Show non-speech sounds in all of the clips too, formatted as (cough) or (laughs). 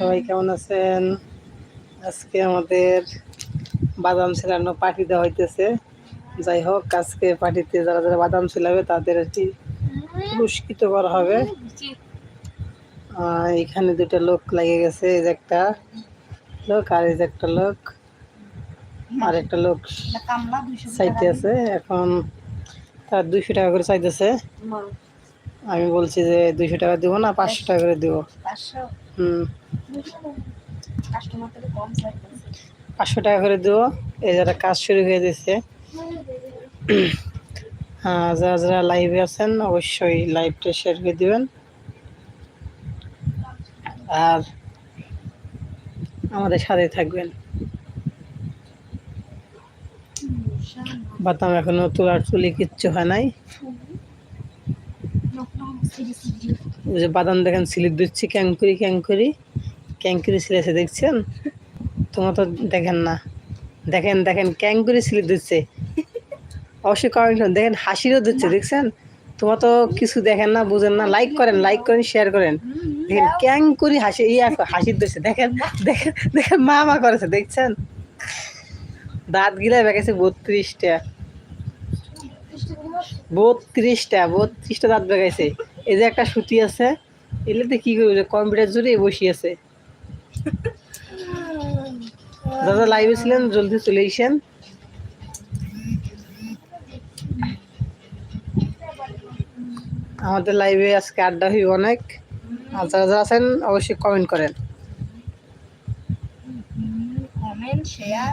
সবাই কেমন আছেন? আজকে আমাদের বাদাম ছিলানো পার্টি দেওয়া হইতেছে। যাই হোক আজকে পার্টিতে যারা যারা বাদাম ছিলাবে তাদের একটি পুরস্কৃত করা হবে। এখানে দুটো লোক লেগে গেছে এই যে একটা লোক আর এই যে একটা লোক। আর একটা লোক চাইতে আছে এখন তার দুইশো টাকা করে চাইতেছে। আমি বলছি যে দুইশো টাকা দিব না পাঁচশো টাকা করে দিব। হুম পাঁচশো টাকা করে দেবো। এই যারা কাজ শুরু হয়ে হ্যাঁ যারা যারা লাইভে আছেন, অবশ্যই লাইভটা শেয়ার করে দেবেন। আর আমাদের সাথে থাকবেন। বাতাম এখনও তোলার তুলি কিচ্ছু হয় নাই। যে বাদাম দেখেন স্লিপ দিচ্ছি ক্যাঙ্কুরি ক্যাঙ্কুরি ক্যাঙ্কুরি সিলেছে দেখছেন? তোমার তো দেখেন না। দেখেন দেখেন ক্যাঙ্কুরি স্লিপ দিচ্ছে অবশ্যই কমেন্ট দেখেন, হাসিরও দিচ্ছে দেখছেন? তোমার তো কিছু দেখেন না, বুঝেন না লাইক করেন লাইক করেন শেয়ার করেন। দেখেন ক্যাঙ্কুরি হাসি, ইয়া, হাসির দিচ্ছে দেখেন দেখেন দেখেন, মা মা করেছে, দেখছেন? দাঁত গিলা বেঁকেছে বত্রিশটা। বত্রিশটা বত্রিশটা দাঁত বেগাইছে এই যে একটা সুতি আছে এগুলোতে কি করবে কম্পিউটার জুড়ে বসে আছে। দাদা লাইভে ছিলেন জলদি চলে এসেন আমাদের লাইভে আজকে আড্ডা হইব অনেক। আর যারা যারা আছেন অবশ্যই কমেন্ট করেন। শেয়ার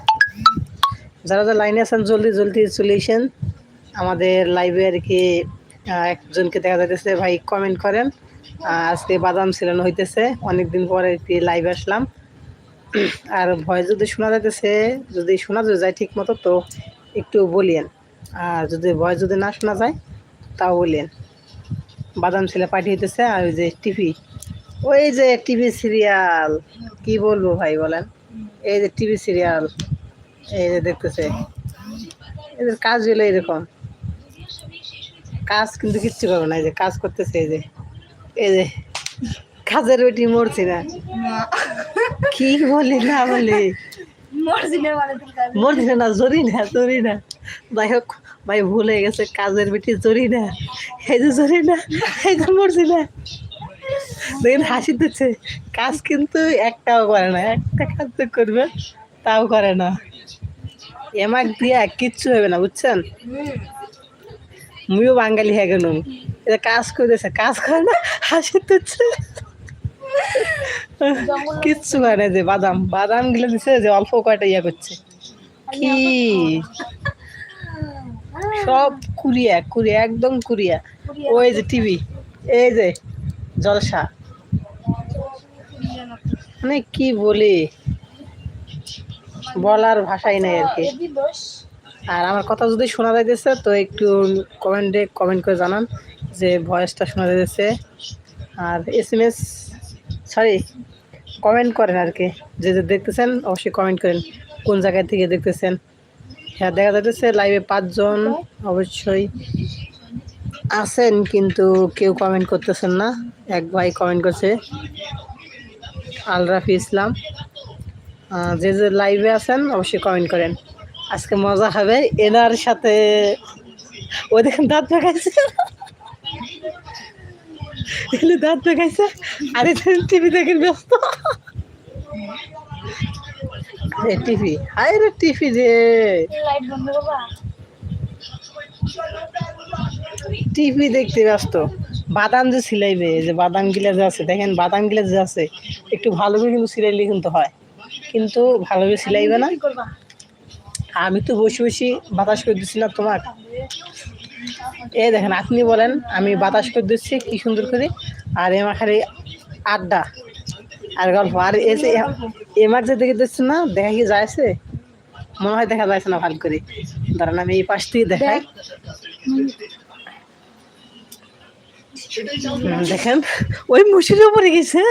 যারা যারা লাইনে আছেন জলদি জলদি চলে এসেন আমাদের লাইভে আর কি একজনকে দেখা যাইতেছে, ভাই কমেন্ট করেন। আজকে বাদাম ছিলানো হইতেছে, অনেকদিন পরে কি লাইভে আসলাম। আর ভয় যদি শোনা যাইতেছে, যদি শোনা যায় ঠিক মতো তো একটু বলিয়েন। আর যদি ভয় যদি না শোনা যায়, তাও বলিয়েন। বাদাম ছেলে পাঠিয়েছে আর ওই যে টিভি ওই যে টিভি সিরিয়াল কি বলব ভাই বলেন? এই যে টিভি সিরিয়াল এই যে দেখতেছে। এদের কাজ হলো এরকম। কাজ কিন্তু কিচ্ছু করবে না এই যে কাজ করতেছে এই যে এই যে কাজের বেটি মরছি না। কি বলি না বলি। মানে মরছি না জরি না জরি না। যাই হোক ভাই ভুল হয়ে গেছে কাজের বেটি জরি না। এই যে জরি না এই যে মরছি না। দেখেন হাসি দিচ্ছে। কাজ কিন্তু একটাও করে না একটা কাজ তো করবে তাও করে না। এমাক দিয়া কিচ্ছু হবে না বুঝছেন? মুইও বাঙালি হয়ে গেল এটা কাজ করতেছে কাজ করে না হাসি দিচ্ছে কিচ্ছু করে না যে বাদাম বাদামগুলো দিছে যে অল্প কয়টা ইয়া করছে। কি? সব কুরিয়া কুরিয়া একদম কুরিয়া। ওই যে টিভি এই যে জলসা। মানে কি বলি? বলার ভাষাই নাই আর কি। আর আমার কথা যদি শোনা যাইতেছে, তো একটু কমেন্টে কমেন্ট করে জানান যে ভয়েসটা শোনা যাইতেছে। আর S M S sorry comment করেন আর কি। যে যে দেখতেছেন, অবশ্যই কমেন্ট করেন। কোন জায়গা থেকে দেখতেছেন? হ্যাঁ দেখা যাইতেছে লাইভে পাঁচজন অবশ্যই আছেন, কিন্তু কেউ কমেন্ট করতেছেন না। এক ভাই কমেন্ট করছে আলরাফি ইসলাম। যে যে লাইভে আছেন, অবশ্যই কমেন্ট করেন। আজকে মজা হবে। এনার সাথে ও দেখেন দাঁত এগুলো দাঁত দেখাইছে। আরে টিভি দেখেন ব্যস্ত। টিভি আরে রে টিভি রে। টিভি দেখতে ব্যস্ত। বাদাম যে সিলাইবে যে বাদাম গিলা যে আছে দেখেন বাদাম গিলা যে আছে একটু ভালো করে কিন্তু সিলাইলে কিন্তু হয়। কিন্তু ভালোভাবে সিলাইবে না। আমি তো বসে বসে বাতাস করে দিচ্ছি না তোমার। এ দেখেন আপনি বলেন আমি বাতাস করে দিচ্ছি কি সুন্দর করে। আর এমা খালি আড্ডা আর গল্প। আর যে এমার যে দেখে দিচ্ছে না দেখা কি যাচ্ছে মনে হয় দেখা যাচ্ছে না ভালো করে। দাঁড়ান আমি এই পাশ থেকে দেখাই। দেখেন ওই মুসির উপরে গেছে।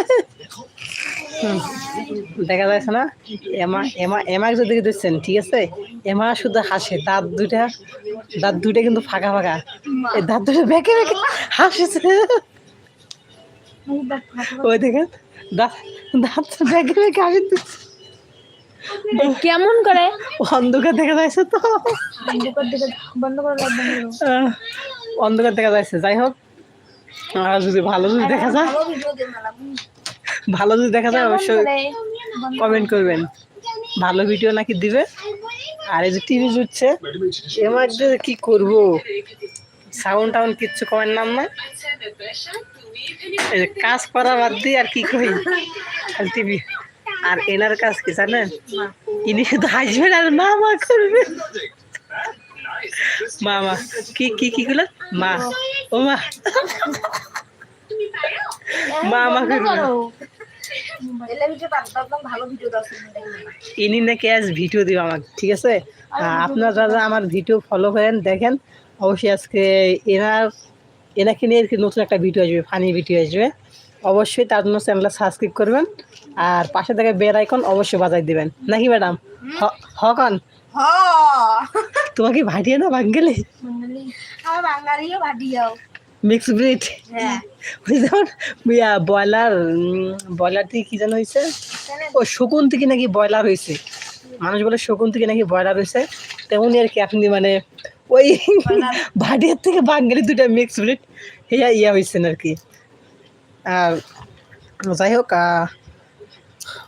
দেখা যাচ্ছে না? এমা এমা এমা যদি দেখছেন ঠিক আছে? এমা শুধু হাসে দাঁত দুইটা দাঁত দুইটা কিন্তু ফাঁকা ফাঁকা। এই দাঁত দুটো বেঁকে বেঁকে হাসেছে। ওই দেখেন দাঁত দাঁত দেখে দেখে আমি তো কেমন করে? অন্ধকার দেখা যাচ্ছে তো। অন্ধকার দেখা যাচ্ছে যাই হোক। আর যদি ভালো যদি দেখা যায়। ভালো যদি দেখা যায় অবশ্যই কমেন্ট করবেন। ভালো ভিডিও নাকি দিবে? আর এই যে টিভি জুটছে মধ্যে কি করব? সাউন্ড টাউন কিচ্ছু কমেন নাম না। এই যে কাজ করা বাদ দিয়ে আর কি করি? খালি টিভি আর এনার কাজ কি জানেন? ইনি শুধু হাসবেন আর মা মা করবে। মামা কি কি কি গুলো মা। ও মা। মা মা করবে। ইনি নাকি আজ ভিডিও দিব আমাকে ঠিক আছে? আপনারা যারা আমার ভিডিও ফলো করেন দেখেন অবশ্যই আজকে এনার এনাকে নিয়ে নতুন একটা ভিডিও আসবে ফানি ভিডিও আসবে। অবশ্যই তার জন্য চ্যানেলটা সাবস্ক্রাইব করবেন আর পাশে থেকে বেল আইকন অবশ্যই বাজাই দিবেন। নাকি ম্যাডাম হকন? তোমাকে ভাটিয়ে না বাঙ্গেলে বাঙালি। বাঙালিও ভাটিয়াও। মিক্স ব্রিড হ্যাঁ। (laughs) ওই যেমন ব্রয়লার ব্রয়লার থেকে কি যেন হয়েছে ও শকুন থেকে নাকি ব্রয়লার হয়েছে মানুষ বলে শকুন থেকে নাকি ব্রয়লার হয়েছে তেমনই আর কি আপনি মানে ওই ভাটিয়ার (laughs) থেকে বাঙালি দুটা মিক্স ব্রিড ইয়া ইয়া হয়েছেন আর কি। আর যাই হোক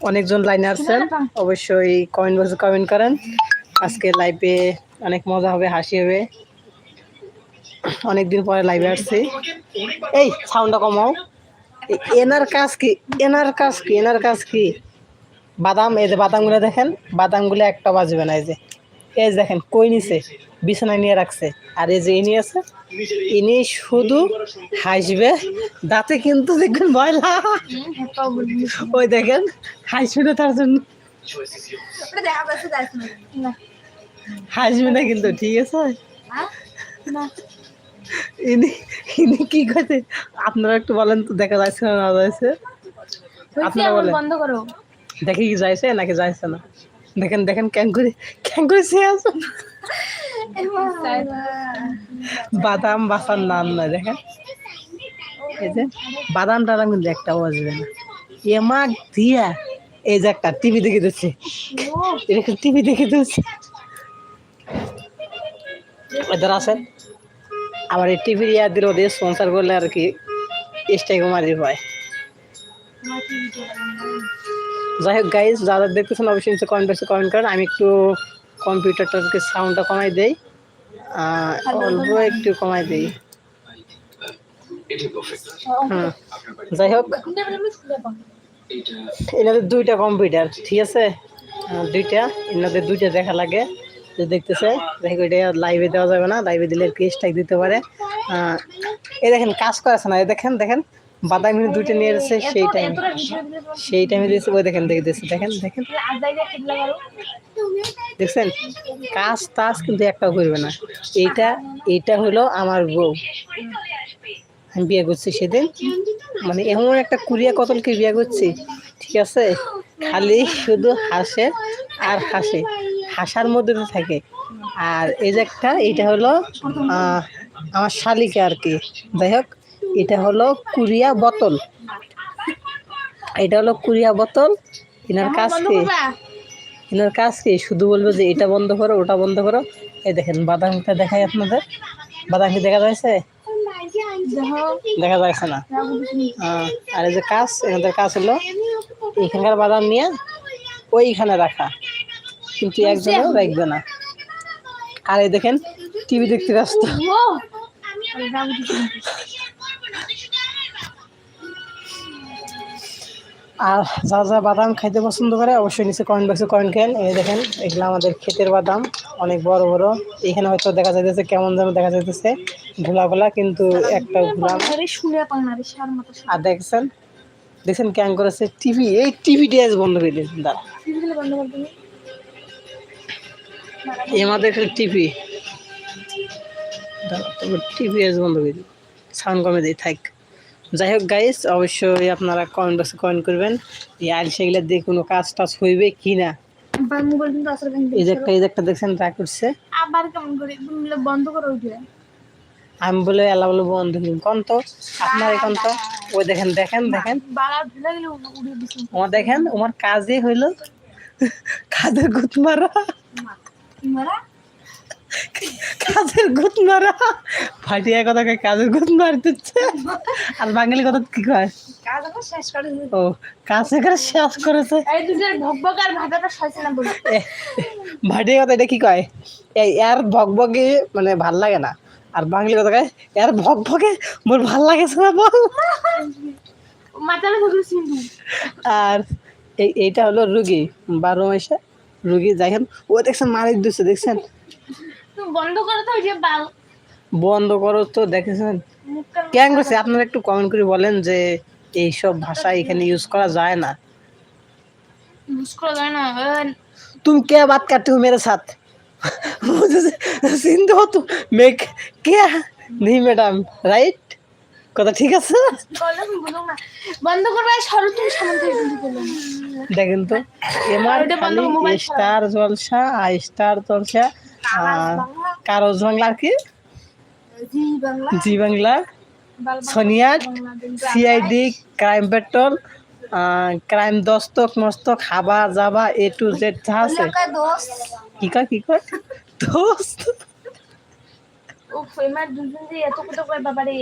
অনেকজন লাইনে আসছেন অবশ্যই কমেন্ট বক্সে কমেন্ট করেন। আজকে লাইভে অনেক মজা হবে হাসি হবে। অনেকদিন পরে লাইভে আসছি। এই সাউন্ডটা কমাও। এনার কাজ কি? এনার কাজ কি? এনার কাজ কি? বাদাম, এই যে বাদামগুলো দেখেন, বাদামগুলো একটা বাজবে না, এই যে। এই দেখেন, কই নিছে? বিছানায় নিয়ে রাখছে। আর এই যে ইনি আছে, ইনি শুধু হাসবে। দাঁতে কিন্তু দেখবেন ময়লা। ওই দেখেন, হাসবে না তার জন্য। হাসবে না কিন্তু, ঠিক আছে? ইনি ইনি কি করছে? আপনারা একটু বলেন তো দেখা যাচ্ছে না না যাচ্ছে। আপনারা বলেন। বন্ধ করো। দেখি কি যাইছে নাকি যাইছে না? দেখেন দেখেন ক্যাং করে ক্যাং করে সে আছে। বাদাম বাসার নাম না দেখেন। এই যে বাদাম টাদাম কিন্তু একটাও আসবে না। এমাক দিয়া এই যে একটা টিভি দেখে দিচ্ছে। এরকম টিভি দেখে দিচ্ছে। এদের আছেন আবার এই টিভির ইয়া দিলে ওদের স্পন্সার করলে আর কি স্টাইক মারি হয়। যাই হোক গাইজ যারা দেখতেছেন অবশ্যই নিচে কমেন্ট বক্সে কমেন্ট করেন আমি একটু কম্পিউটারটাকে সাউন্ডটা কমাই দেই। অল্প একটু কমাই দেই। যাই হোক। এনাদের দুইটা কম্পিউটার ঠিক আছে? দুইটা এনাদের দুইটা দেখা লাগে। যে দেখতেছে দেখো এটা লাইভে দেওয়া যাবে না। লাইভে দিলে স্ট্রাইক দিতে পারে। এই দেখেন, কাজ করেছে না? এই দেখেন দেখেন, বাদাম কিন্তু দুইটা নিয়ে এসেছে, সেই টাইম সেই টাইমে দিয়েছে, ওই দেখেন, দেখে দিয়েছে। দেখেন দেখেন। দেখছেন? কাজ টাজ কিন্তু একটাও করবে না। এইটা এইটা হলো আমার বউ। আমি বিয়ে করছি সেদিন। মানে এমন একটা কুড়িয়া কতলকে বিয়ে করছি, ঠিক আছে? খালি শুধু হাসে আর হাসে। হাসার মধ্যে থাকে। আর এই যে একটা এটা হলো আমার শালিকা আর কি। যাই হোক, এটা হলো কুরিয়া বোতল। এটা হলো কুরিয়া বোতল। এনার কাজ কি? এনার কাজ কি? শুধু বলবে যে এটা বন্ধ করো, ওটা বন্ধ করো। এই দেখেন, বাদামটা দেখাই আপনাদের। বাদাম কি দেখা যাচ্ছে? দেখা যাচ্ছে না। আর এই যে কাজ, এনাদের কাজ হলো এখানকার বাদাম নিয়ে ওইখানে রাখা। কিন্তু একজনও রাখবে না। আর এই দেখেন, টিভি দেখতে ব্যস্ত। আর যা যা বাদাম খাইতে পছন্দ করে, অবশ্যই নিচে কয়েন বক্সে কয়েন করেন। এই দেখেন, এগুলো আমাদের ক্ষেতের বাদাম, অনেক বড় বড়। এখানে হয়তো দেখা যাইতেছে কেমন যেন দেখা যাইতেছে ঘোলা ঘোলা কিন্তু একটা ঘোলা। আর দেখছেন দেখছেন ক্যাং করেছে টিভি, এই টিভিটি আজ বন্ধ করে দিয়েছেন দাঁড়া এই টিভি টিভি আজ বন্ধ করে দিই। সাউন্ড কমে দিই থাক। যাই হোক গাইস অবশ্যই আপনারা কমেন্ট বক্সে কমেন্ট করবেন এই আইল সেগুলো দিয়ে কোনো কাজ টাজ হইবে কি না। বাং মোবাইল কিন্তু আসলে এই যে একটা এই যে একটা দেখছেন ট্রাক করছে। আবার কেমন করে? বন্ধ করো ওইটা আমি বলে আল্লাহ বলে বন্ধু কোন তো? আপনার এখন তো? ওই দেখেন দেখেন দেখেন। ওমা দেখেন ওমার কাজই হইল কাজের গুত মারা কাজের গুত মারা। ফাটিয়া কথা কয় কাজের গুত মার দিচ্ছে আর বাঙালি কথা কি কয়? কাজ শেষ করে ও কাজ করে শেষ করেছে। ভকভক ভাটিয়া কথা এটা কি কয়? এই এর ভগভগে মানে ভালো লাগে না। আর বাঙালি কথা কয় এর ভগভগে মোর ভালো লাগে না বল। আর এই এইটা হলো রুগী বারো মাসে রুগী দেখেন ও দেখছেন মারি দিচ্ছে দেখছেন? বন্ধ করো তো যে বাল। বন্ধ করো তো দেখেছেন? কেন করছে? আপনারা একটু কমেন্ট করে বলেন যে এইসব ভাষা এখানে ইউজ করা যায় না। ইউজ করা যায় না তুমি কে বাদ কাটতে হো মেরে সাথ? সিন্ধু তো মেক কে? নি ম্যাডাম রাইট কথা ঠিক আছে? বন্ধ করবে সরো তুমি সামনে দেখেন তো করো, ছাড়া। স্টার জলসা আর স্টার জলসা আর বাংলা। কারোজ বাংলা আর কি? জি Bangla. সোনিয়ার CID crime patrol crime Dastak মস্তক হাবা যাবা এ টু জেড যা আছে। কি কয় কি কয়? দোস্ত। করে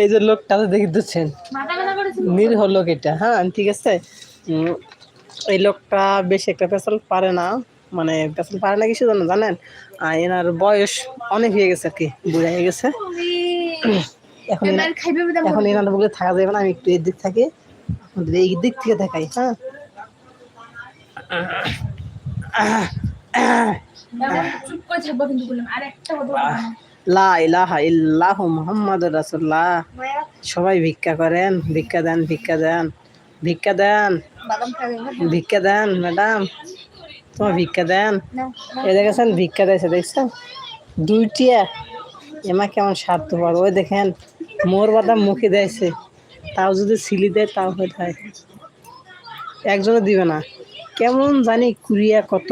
এই যে লোকটা দেখে দিচ্ছেন মাথা ব্যথা করেছে। নিরীহ লোক এটা। হ্যাঁ ঠিক আছে। এই লোকটা বেশি একটা পেছাল পারে না মানে পেছাল পারে না কিছু জানো জানেন? আর এনার বয়স অনেক হয়ে গেছে আর কি বুড়া হয়ে গেছে। (coughs) এখন এখন এনার বলে থাকা যাবে না আমি একটু এই দিক থাকি আপনাদের এই দিক থেকে দেখাই হ্যাঁ? সবাই ভিক্ষা করেন ভিক্ষা দেন ভিক্ষা দেন ভিক্ষা দেন। ভিক্ষা দেন, ম্যাডাম। তোমার ভিক্ষা দেন। এ দেখেছেন, ভিক্ষা দিয়েছে, দেখছেন? দুইটিয়া এমা কেমন স্বার্থপর। ওই দেখেন, মোর বাদাম মুখে দেয়ছে। তাও যদি সিলি দেয়, তাও হয়ে। থাকে একজনও দিবে না। কেমন জানি কুড়িয়া কত।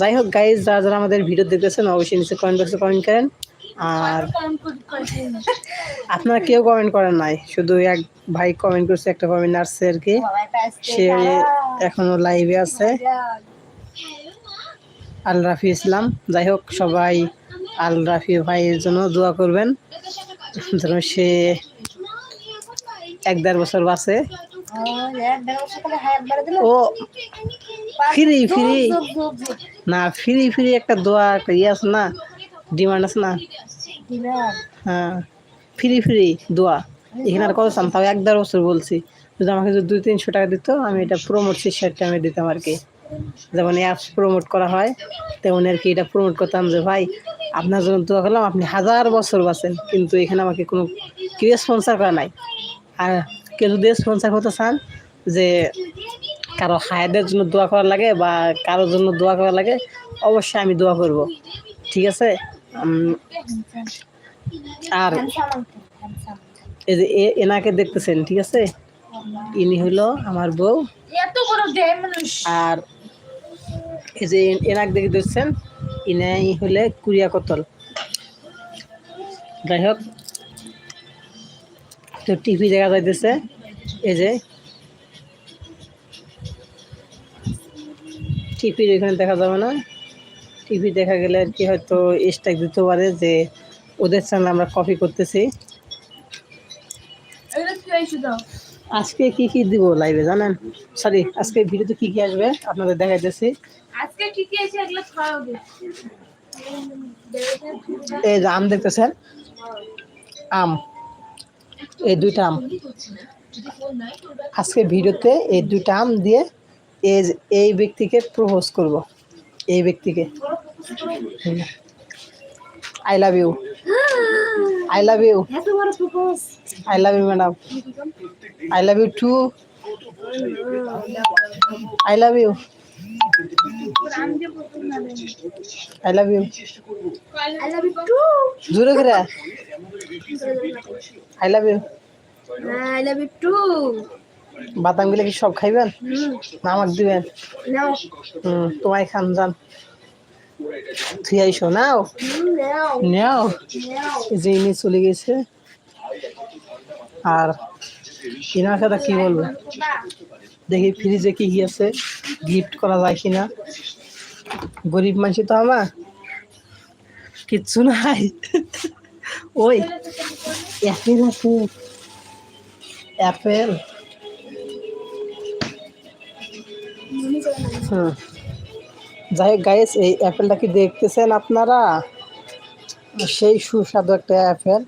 যাই হোক গাইজ যারা যারা আমাদের ভিডিও দেখতেছেন, অবশ্যই নিচে কমেন্ট বক্সে কমেন্ট করেন। আর (laughs) আপনারা কেউ কমেন্ট করেন নাই। শুধু এক ভাই কমেন্ট করছে একটা কমেন্ট আসছে আর কি। সে এখনও লাইভে আছে। আল রাফি ইসলাম যাই হোক সবাই আল রাফি ভাইয়ের জন্য দোয়া করবেন। যেন সে এক দেড় বছর বাঁচে। ও ফ্রি ফ্রি। না ফ্রি ফ্রি একটা দোয়া একটা ইয়ে আছে না ডিমান্ড আছে না। হ্যাঁ ফ্রি ফ্রি, দোয়া। এখানে আর কত চান তাও এক দেড় বছর বলছি। যদি আমাকে যদি দুই তিনশো টাকা দিত, আমি এটা প্রমোট সিস্টেমে আমি দিতাম আর কি। যেমন অ্যাপস প্রমোট করা হয়, তেমন আর কি এটা প্রমোট করতাম যে, ভাই, আপনার জন্য দোয়া করলাম, আপনি হাজার বছর বাঁচেন, কিন্তু এখানে আমাকে কোনো কেউ স্পন্সার করা নাই। আর কেউ যদি স্পন্সার করতে চান, যে কারও হায়াদের জন্য দোয়া করা লাগে বা কারোর জন্য দোয়া করা লাগে, অবশ্যই আমি দোয়া করব। ঠিক আছে? আর এই যে এনাকে দেখতেছেন ঠিক আছে? ইনি হলো আমার বউ। আর এই যে এনাক দেখে দেখছেন ইনাই হলে কুড়িয়া কতল। যাই হোক তো টিভি দেখা যাইতেছে এই যে টিভির এখানে দেখা যাবে না। টিভি দেখা গেলে আর কি হয়তো স্ট্রাইক দিতে পারে যে ওদের চ্যানেল আমরা কপি করতেছি। আজকে কি কি দিব লাইভে জানেন? সরি আজকে ভিডিওতে কি কি আসবে আপনাদের দেখাইতেছি। আজকে কি কি আছে এগুলো খাওয়া হবে এই আম দেখতেছেন? আম। এই দুইটা আম। আজকে ভিডিওতে এই দুইটা আম দিয়ে এই এই ব্যক্তিকে প্রপোজ করব। এই ব্যক্তিকে। I love you I love you I love you madam I love you too I love you I love you জোরে করে। I love you I love you too বাদামগুলো কি সব খাইবেন? না আমাকে দিবেন। তোমায় খান যান। তুই আইসো নাও। নাও। যে ইনি চলে গেছে। আর এনার কথা কি বলব? দেখি ফ্রিজে কি কি আছে গিফট করা যায় কিনা। গরিব মানুষ তো আমার। কিচ্ছু নাই। ওই অ্যাপেল আছে। অ্যাপেল। হুম। যাই হোক গাইস এই অ্যাপেলটা কি দেখতেছেন আপনারা? সেই সুস্বাদু একটা অ্যাপেল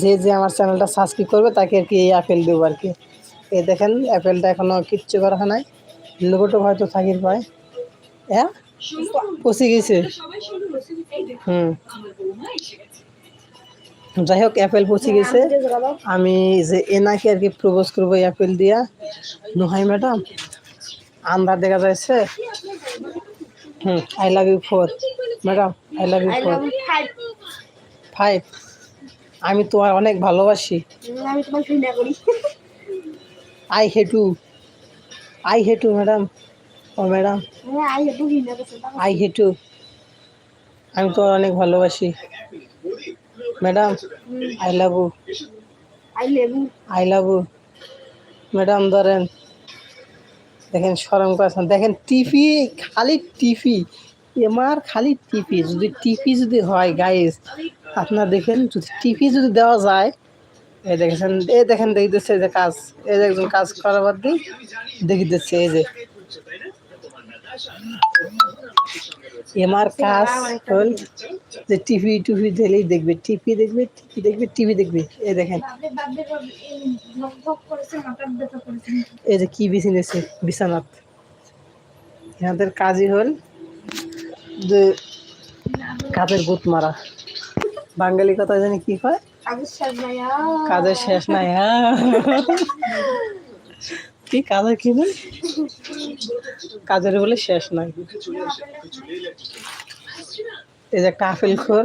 যে যে আমার চ্যানেলটা সাবস্ক্রাইব করবে তাকে আর কি এই অ্যাপেল দেবো আর কি। এই দেখেন অ্যাপেলটা এখনও কিচ্ছু করা নাই। লোগোটা হয়তো থাকির পায়। হ্যাঁ? পচে গেছে। হুম। যাই হোক অ্যাপেল পচে গেছে। আমি যে এনাকে আর কি প্রপোজ করব অ্যাপেল দিয়া। নুহাই ম্যাডাম আন্দার দেখা যাচ্ছে হুম I love you four madam I love you four five আমি তোমার অনেক ভালোবাসি। I hate you I hate you madam. O madam হ্যাঁ আই আই হেটু আমি তোমার অনেক ভালোবাসি। Madam I love you I love you madam ধরেন দেখেন সরম করেছেন। দেখেন টিপি খালি টিপি এমার খালি টিপি যদি টিপি যদি হয় গাইস আপনার দেখেন যদি টিপি যদি দেওয়া যায় এই দেখেছেন এ দেখেন দেখিতেছে যে কাজ এই যে একজন কাজ করার বাদ দিয়ে দেখিতেছে এই যে। এমার কাজ হল যে টিভি টুভি দিলেই দেখবে টিভি দেখবে টিভি দেখবে টিভি দেখবে। এই দেখেন। এই যে কি বিছিনেছে বিছানাত। এনাদের কাজই হল যে কাজের গুত মারা। বাঙালি কথা জানি কি নাই কাজের শেষ নাই হ্যাঁ কি কাজের কি বল? কাজের বলে শেষ নাই এই যে একটা আপেল খোর।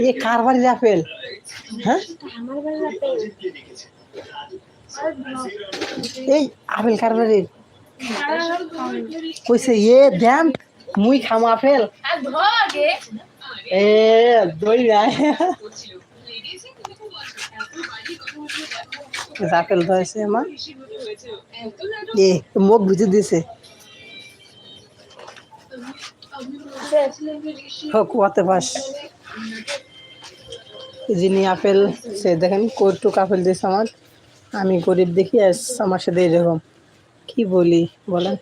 এ কার বাড়ির আপেল? হ্যাঁ? এই আপেল কার বাড়ির? কইছে এ দেন মুই খাম আপেল। এ দই আপেল ধরেছে আমার এ, মুখ বুঝে দিছে। কুয়াতে যিনি আপেল, সে দেখেন কৌটুক আপেল দিয়েছে আমার। আমি গরিব দেখি আর আমার সাথে এরকম। কি বলি, বলেন।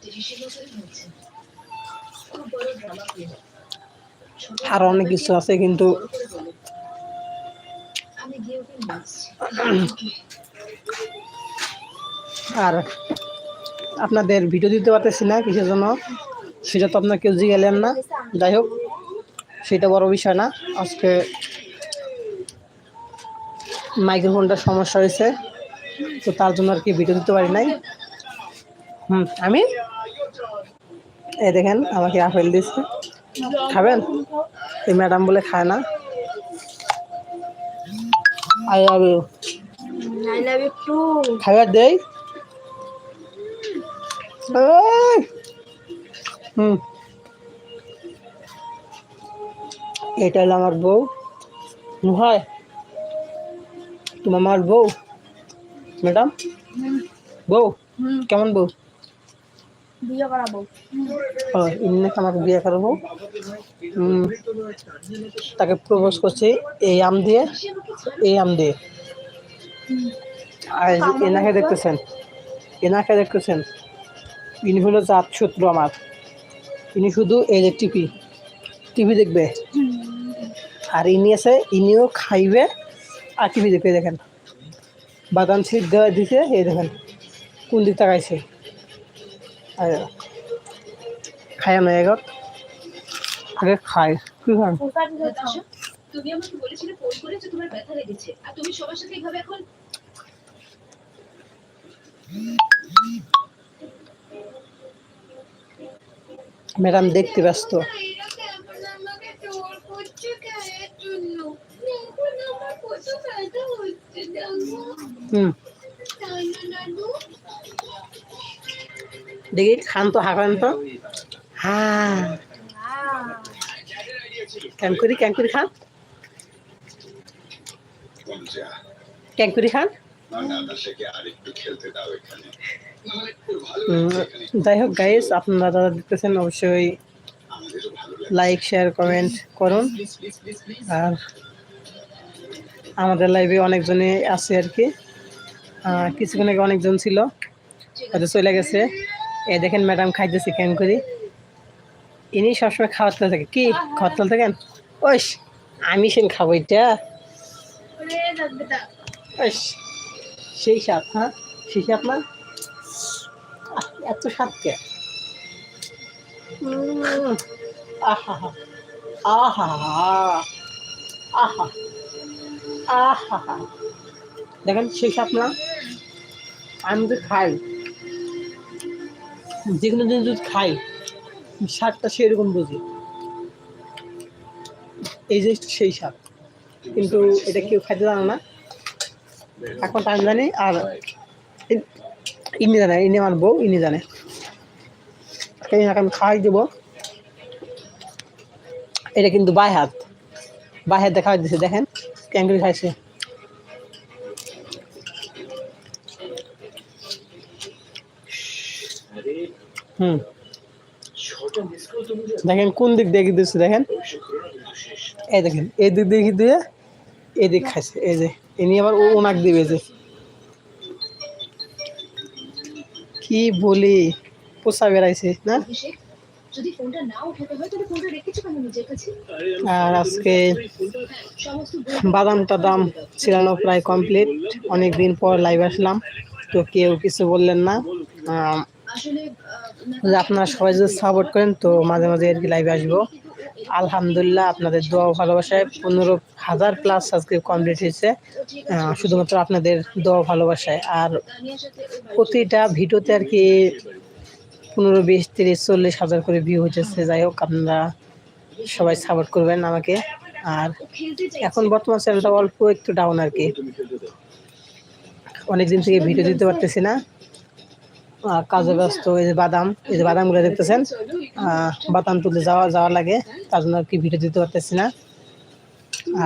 আর অনেক কিছু আছে, কিন্তু আর আপনাদের ভিডিও দিতে পারতেছি না কিসের জন্য? সেটা তো আপনার কেউ জিগেলেন না। যাই হোক, সেটা বড় বিষয় না। আজকে মাইক্রোফোনটার সমস্যা হয়েছে, তো তার জন্য আর কি ভিডিও দিতে পারি নাই। হুম, আমি? এই দেখেন, আমাকে আপেল দিচ্ছে খাবেন? এই ম্যাডাম বলে খায় না। I love you I love you too খাবার দেই হুম এটা হলো আমার বউ। হয় তোমার বউ। ম্যাডাম? বউ? কেমন বউ? বিয়ে করাবো। ও আমাকে বিয়ে করব। তাকে প্রপোজ করছি এই আম দিয়ে এই আম দিয়ে। আর এনাকে দেখতেছেন এনাকে দেখতেছেন। ইনি হলো জাত শত্রু আমার। ইনি শুধু এই যে টিপি টিভি দেখবে। আর ইনি আছে ইনিও খাইবে আর টিভি দেখবে দেখেন। বাদাম দেওয়া দিছে এই দেখেন কোন দিক তাকাইছে। খায় না এগত। আগে খায় কি খান তুমি আমাকে বলেছিলে ফোন করে যে তোমার ব্যথা লেগেছে। আর তুমি সবার সাথে এইভাবে এখন ম্যাডাম দেখতে ব্যস্ত। আমাকে দেখি খান তো হা। করেন তো হ্যাঁ কেন করি খান? ক্যাঙ্কুরি খান? যাই হোক গাইস আপনারা দেখতেছেন, অবশ্যই লাইক শেয়ার কমেন্ট করুন। আর আমাদের লাইভে অনেকজনে আছে আর কি। কিছুক্ষণ আগে অনেকজন ছিল, হয়তো চলে গেছে। এই দেখেন ম্যাডাম খাইতেছে কেন করি? ইনি সবসময় খাওয়ার তেল থাকে। কি? খাওয়ার তেল থাকেন? ওইস আমি সেন খাব এটা। সেই স্বাদ হ্যাঁ? সেই স্বাদ না? এত স্বাদ কে? উম, আহা আহা আহা আহা। দেখেন সেই সাপ না? আমি তো খাই। যে কোনো জিনিস যদি খাই স্বাদটা সেরকম বুঝি। এই জিনিসটা সেই স্বাদ কিন্তু এটা কেউ খাইতে জানে না। এখন আমি জানি, আর ইন- জানে, ইনি আমার বউ, ইনি জানে। আমি খাওয়াই দেবো। এটা কিন্তু বাই হাত। বাই হাত দেখা দিচ্ছে দেখেন ক্যাঙ্গুরি খাইছে। হুম। দেখেন, কোন দিক দেখে দিচ্ছে দেখেন। এই দেখেন, এই দিক দিয়ে এই দিক খাইছে, এই যে ইনি আবার ও ওনাক দিবে যে। কি বলি, পোষা বেড়াইছে, না? আর আজকে বাদাম টাদাম ছিলানো প্রায় কমপ্লিট অনেক দিন পর লাইভ আসলাম। তো কেউ কিছু বললেন না। আপনারা সবাই যদি সাপোর্ট করেন তো মাঝে মাঝে আর কি লাইভে আসব। আলহামদুলিল্লাহ আপনাদের দোয়া ভালোবাসায় পনেরো হাজার প্লাস আজকে কমপ্লিট হয়েছে। শুধুমাত্র আপনাদের দোয়া ভালোবাসায়। আর প্রতিটা ভিডিওতে আর কি পনেরো, বিশ, তিরিশ, চল্লিশ হাজার করে ভিউ হইতেছে। যাই হোক, আপনারা সবাই সাপোর্ট করবেন আমাকে। আর এখন বর্তমান চ্যানেলটা অল্প একটু ডাউন আর কি। অনেক দিন থেকে ভিডিও দিতে পারতেছি না। কাজে ব্যস্ত, এই যে বাদাম, এই যে বাদামগুলো দেখতেছেন বাদাম তুলে যাওয়া যাওয়া লাগে, তার জন্য আর কি ভিডিও দিতে পারতেছি না।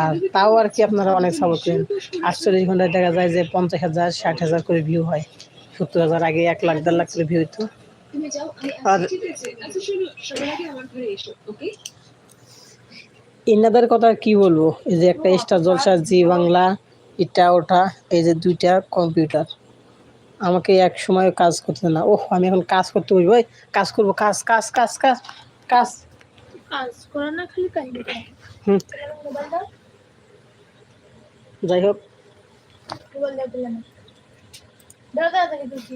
আর তাও আর কি আপনারা অনেক সাপোর্ট করেন। আটচল্লিশ ঘন্টায় দেখা যায় যে পঞ্চাশ হাজার, ষাট হাজার করে ভিউ হয়। সত্তর হাজার আগে এক লাখ, দেড় লাখ করে ভিউ হইতো। আর এনাদের কথা কি বলব? এই যে একটা স্টার জলসা জি বাংলা এটা ওটা এই যে দুইটা কম্পিউটার। আমাকে এক সময় কাজ করতে না। ওহ আমি এখন কাজ করতে বলব ওই কাজ করব কাজ কাজ কাজ কাজ কাজ। কাজ করা না খালি হুম। যাই হোক। দাও দিলাম দাও দাও দেখে দিচ্ছি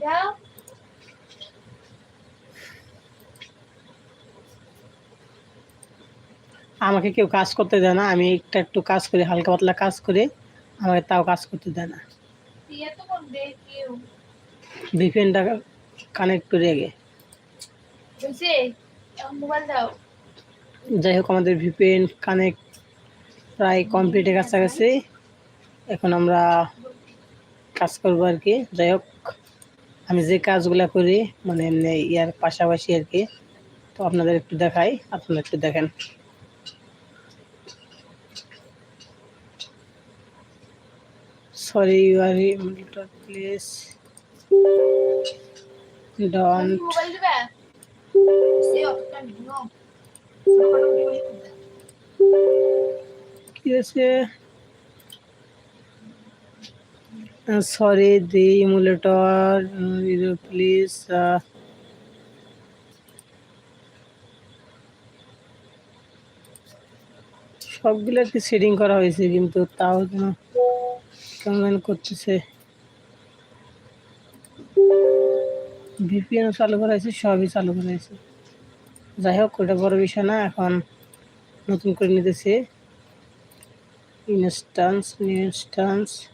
দাও আমাকে কেউ কাজ করতে দেয় না। আমি একটা একটু কাজ করি হালকা পাতলা কাজ করি আমাকে তাও কাজ করতে দেয় না। ভিপিএনটা কানেক্ট করে আগে। যাই হোক আমাদের ভিপিএন কানেক্ট প্রায় কমপ্লিটের কাছাকাছি। এখন আমরা কাজ করব আর কি। যাই হোক আমি যে কাজগুলো করি মানে এমনি ইয়ার পাশাপাশি আর কি তো আপনাদের একটু দেখাই আপনারা একটু দেখেন। Sorry you are please don't নিও কি আছে সরি দি ইমুলেটর প্লিজ সবগুলো কি সেটিং করা হয়েছে কিন্তু তাও যেন কেমন করতেছে। ভিপিএন চালু করা হয়েছে সবই চালু করা হয়েছে যাই হোক ওটা বড় বিষয় না এখন নতুন করে নিতেছি। Instance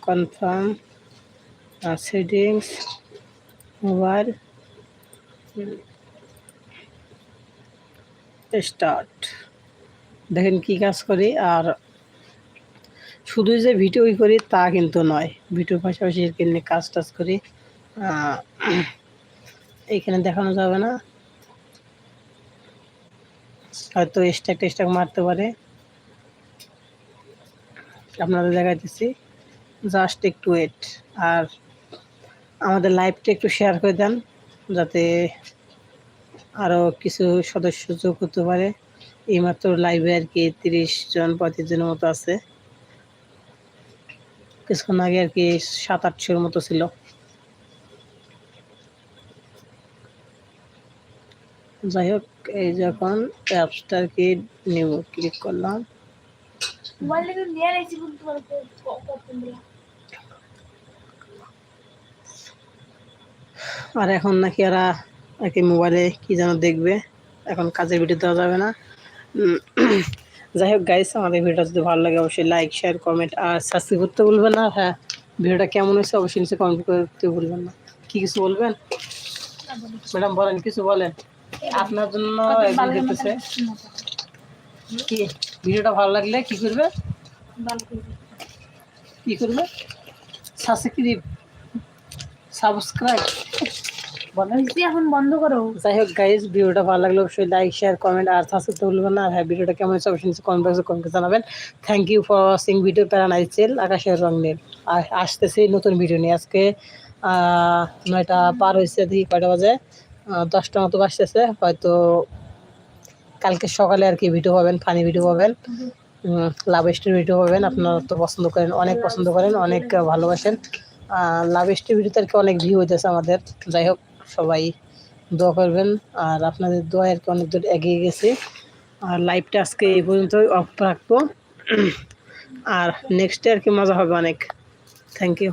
confirm uh, settings mobile start দেখেন কি কাজ করি আর শুধু যে ভিডিওই করি তা কিন্তু নয়। ভিডিওর পাশাপাশি এখানে কাজ টাজ করি আহ, এইখানে দেখানো যাবে না। হয়তো স্ট্যাক টেস্টাক মারতে পারে। আপনাদের দেখাইতেছি। জাস্ট একটু ওয়েট আর আমাদের লাইভটা একটু শেয়ার করে দেন যাতে আরও কিছু সদস্য যোগ হতে পারে। এইমাত্র লাইভে আর কি তিরিশ জন পঁয়ত্রিশ জনের মতো আছে। কিছুক্ষণ আগে আর কি সাত আটশোর মতো ছিল। যাই হোক এই যখন অ্যাপসটা আর কি নিব ক্লিক করলাম। আর এখন নাকি এরা আর কি মোবাইলে কি যেন দেখবে। এখন কাজের ভিডিও দেওয়া যাবে না। উম, যাই হোক গাইস আমাদের ভিডিওটা যদি ভালো লাগে অবশ্যই লাইক শেয়ার কমেন্ট আর সাবস্ক্রাইব করতে ভুলবেন না। হ্যাঁ ভিডিওটা কেমন হয়েছে অবশ্যই নিচে কমেন্ট করতে ভুলবেন না। কি কিছু বলবেন? ম্যাডাম বলেন কিছু বলেন। আপনার জন্য দেখতেছে। কি? ভিডিওটা ভালো লাগলে কি করবে? কি করবে? সাবস্ক্রাইব সাবস্ক্রাইব এখন বন্ধ করো। যাই হোক গাইজ ভিডিওটা ভালো লাগলে অবশ্যই লাইক শেয়ার কমেন্ট আর সাবস্ক্রাইব ভুলবেন না। আর হ্যাঁ ভিডিওটা কেমন হয়েছে অবশ্যই কমেন্ট বক্সে কমেন্ট জানাবেন। Thank you for watching video আকাশের রং নীল। আর আসতেছি নতুন ভিডিও নিয়ে আজকে নয়টা পার হয়েছে দেখি কয়টা বাজে। দশটা মতো বাজতেছে হয়তো কালকে সকালে আর কি ভিডিও পাবেন ফানি ভিডিও পাবেন। লাভ স্টোরি ভিডিও পাবেন আপনারা তো পছন্দ করেন অনেক পছন্দ করেন অনেক ভালোবাসেন। লাভ স্টোরি ভিডিওতে আর কি অনেক ভিউ হইতেছে আমাদের। যাই হোক। সবাই দোয়া করবেন। আর আপনাদের দোয়া আর কি অনেক দূর এগিয়ে গেছে। আর লাইভটা আজকে এই পর্যন্ত অফ রাখব। আর নেক্সট আর কি মজা হবে অনেক। Thank you